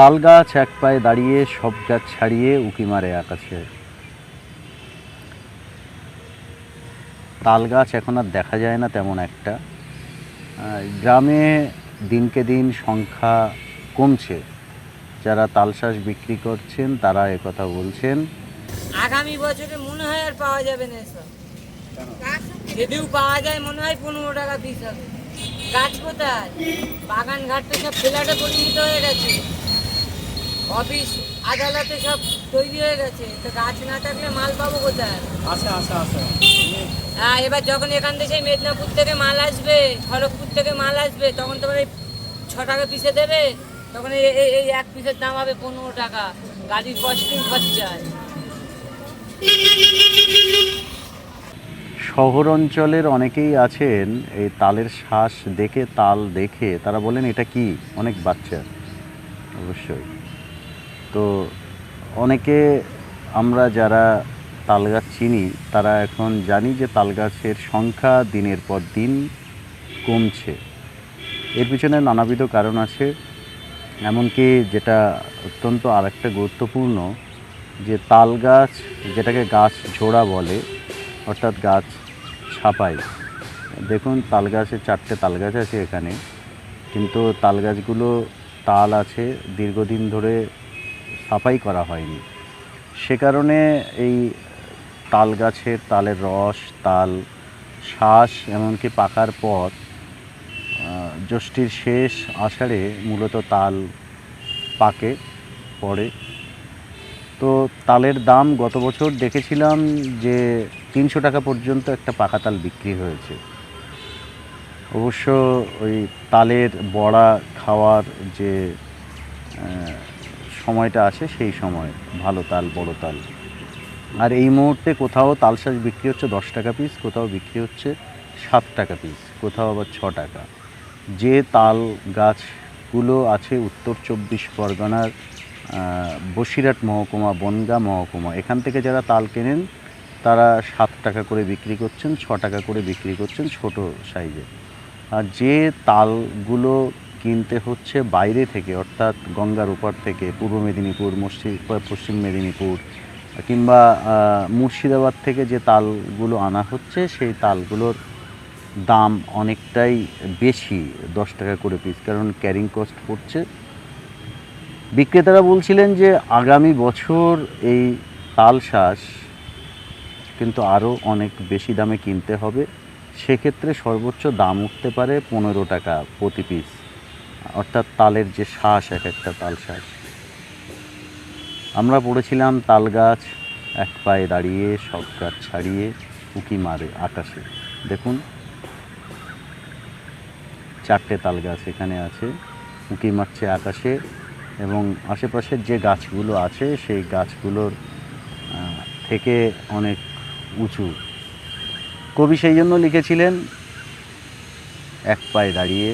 তাল গাছ এক পায়ে দাঁড়িয়ে, সব গাছ ছাড়িয়ে উকি মারে আকাশে। তাল গাছ এখন আর দেখা যায় না তেমন একটা। গ্রামে দিনকে দিন সংখ্যা কমছে। যারা তালশাঁস বিক্রি করছেন, তারা কথা বলছেন। আগামী বছরে মনে হয় আর পাওয়া যাবে না যদিও পাওয়া যায়, মনে হয় পনেরো টাকা পিস হবে। গাছ কোথায়? বাগান ঘাট তো সব ফ্ল্যাটে পরিণত হয়ে গেছে। অফিস আদালতে সব তৈরি হয়ে গেছে। তো গাছ না থাকলে মাল পাবো কোথায়? আচ্ছা আচ্ছা আচ্ছা হ্যাঁ এবার যখন এখান থেকে মেদিনীপুর থেকে মাল আসবে খড়গপুর থেকে মাল আসবে তখন তোমার এই ছ টাকা পিসে দেবে তখন এই এই- এই এক পিসের দাম হবে পনেরো টাকা। গাড়ির কস্টিং খরচায়। শহর অঞ্চলের অনেকেই আছেন এই তালের শ্বাস দেখে তাল দেখে তারা বলেন এটা কি? অনেক বাচ্চা অবশ্যই। তো অনেকে আমরা যারা তাল গাছ চিনি, তারা এখন জানি যে তাল গাছের সংখ্যা দিনের পর দিন কমছে। এর পিছনে নানাবিধ কারণ আছে, এমনকি যেটা অত্যন্ত আরেকটা গুরুত্বপূর্ণ, যে তাল গাছ যেটাকে গাছ ঝোড়া বলে, অর্থাৎ গাছ ছাপাই দেখুন, তাল গাছের চারটে তাল গাছ আছে এখানে, কিন্তু তাল গাছগুলো তাল আছে দীর্ঘদিন ধরে সাফাই করা হয়নি। সে কারণে এই তাল গাছের তালের রস, তাল শ্বাস এমনকি পাকার পর জ্যৈষ্ঠীর শেষ আষাঢ়ে মূলত তাল পাকে, পড়ে। তো তালের দাম গত বছর দেখেছিলাম যে তিনশো টাকা পর্যন্ত একটা পাকা তাল বিক্রি হয়েছে। অবশ্য ওই তালের বড়া খাওয়ার যে সময়টা আছে সেই সময়, ভালো তাল, বড় তাল। আর এই মুহূর্তে কোথাও তাল তালশাঁস বিক্রি হচ্ছে দশ টাকা পিস কোথাও বিক্রি হচ্ছে সাত টাকা পিস কোথাও আবার ছ টাকা। যে তাল গাছগুলো আছে উত্তর চব্বিশ পরগনার বসিরহাট মহকুমা, বনগা মহকুমা, এখান থেকে যারা তাল কেনেন, তারা সাত টাকা করে বিক্রি করছেন, ছ টাকা করে বিক্রি করছেন ছোট সাইজে। আর যে তালগুলো কিনতে হচ্ছে বাইরে থেকে, অর্থাৎ গঙ্গার উপর থেকে, পূর্ব মেদিনীপুর মসি- পশ্চিম মেদিনীপুর, কিংবা মুর্শিদাবাদ থেকে যে তালগুলো আনা হচ্ছে, সেই তালগুলোর দাম অনেকটাই বেশি, দশ টাকা করে পিস কারণ ক্যারিং কস্ট পড়ছে। বিক্রেতারা বলছিলেন যে আগামী বছর এই তাল শ্বাস কিন্তু আরও অনেক বেশি দামে কিনতে হবে। সেক্ষেত্রে সর্বোচ্চ দাম উঠতে পারে পনেরো টাকা প্রতি পিস অর্থাৎ তালের যে শ্বাস, এক একটা তাল শ্বাস। আমরা পড়েছিলাম তাল গাছ, এক পায়ে দাঁড়িয়ে, সব গাছ ছাড়িয়ে, উকি মারে আকাশে। দেখুন, চারটে তাল গাছ এখানে আছে, উঁকি মারছে আকাশে এবং আশেপাশের যে গাছগুলো আছে, সেই গাছগুলোর থেকে অনেক উঁচু। কবি সেই জন্য লিখেছিলেন, এক পায়ে দাঁড়িয়ে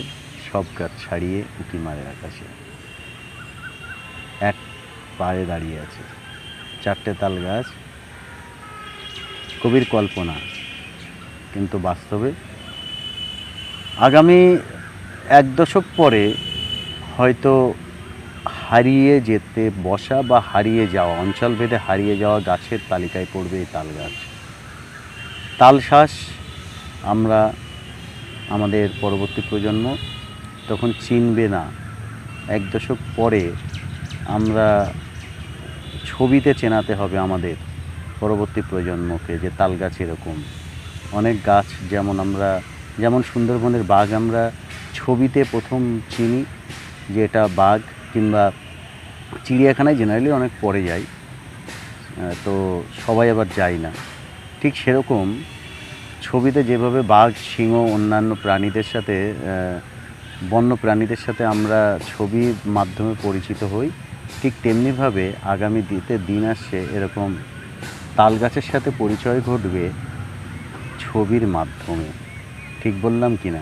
সব গাছ ছাড়িয়ে উঁকি মারে আকাশে। এক পায়ে দাঁড়িয়ে আছে। চারটে তাল গাছ। কবির কল্পনা। কিন্তু বাস্তবে আগামী এক দশক পরে হয়তো হারিয়ে যেতে বসা বা হারিয়ে যাওয়া অঞ্চলভেদে হারিয়ে যাওয়া গাছের তালিকায় পড়বে এই তাল গাছ। তাল শ্বাস আমরা আমাদের পরবর্তী প্রজন্ম তখন চিনবে না। এক দশক পরে আমরা ছবিতে চেনাতে হবে আমাদের পরবর্তী প্রজন্মকে যে তাল গাছ এরকম। অনেক গাছ যেমন আমরা, যেমন সুন্দরবনের বাঘ আমরা ছবিতে প্রথম চিনি যে এটা বাঘ কিংবা চিড়িয়াখানায় জেনারেলি অনেক পরে যাই তো সবাই আবার যায় না। ঠিক সেরকম ছবিতে যেভাবে বাঘ, সিংহ, অন্যান্য প্রাণীদের সাথে বন্য প্রাণীদের সাথে আমরা ছবির মাধ্যমে পরিচিত হই। ঠিক তেমনিভাবে আগামী দিতে দিন আসছে এরকম তাল গাছের সাথে পরিচয় ঘটবে ছবির মাধ্যমে। ঠিক বললাম কি না